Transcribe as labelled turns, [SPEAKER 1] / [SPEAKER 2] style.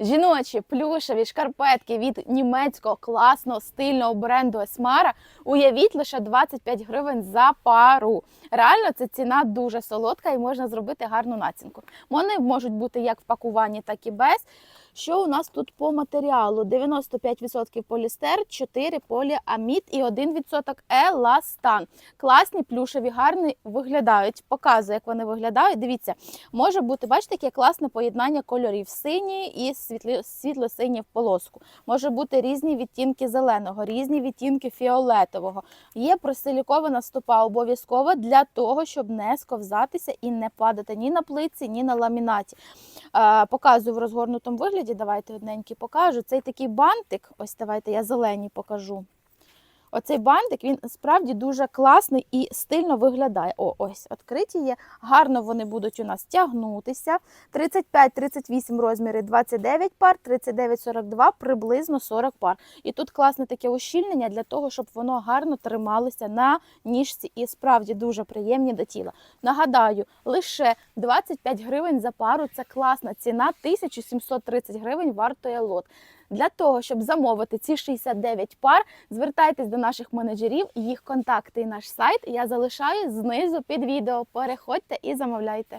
[SPEAKER 1] Жіночі плюшеві шкарпетки від німецького класного стильного бренду Есмара. Уявіть лише 25 гривень за пару. Реально, це ціна дуже солодка і можна зробити гарну націнку. Вони можуть бути як в пакуванні, так і без. Що у нас тут по матеріалу? 95% полістер, 4 поліамід і 1% еластан. Класні, плюшеві, гарні виглядають. Показую, як вони виглядають. Дивіться, може бути, бачите, яке класне поєднання кольорів синій і світло, світло-синій в полоску. Може бути різні відтінки зеленого, різні відтінки фіолетового. Є просилікована стопа обов'язково для того, щоб не сковзатися і не падати ні на плитці, ні на ламінаті. Е, Показую в розгорнутому вигляді. Давайте одненький покажу. Цей такий бантик, ось давайте я зелені покажу. Оцей бантик він справді дуже класний і стильно виглядає. О, ось відкриті є. Гарно вони будуть у нас тягнутися. 35-38 розміри 29 пар, 39-42 приблизно 40 пар. І тут класне таке ущільнення для того, щоб воно гарно трималося на ніжці і справді дуже приємні до тіла. Нагадаю, лише 25 гривень за пару це класна ціна, 1730 гривень вартує лот. Для того, щоб замовити ці 69 пар, звертайтесь до наших менеджерів, їх контакти і наш сайт я залишаю знизу під відео. Переходьте і замовляйте.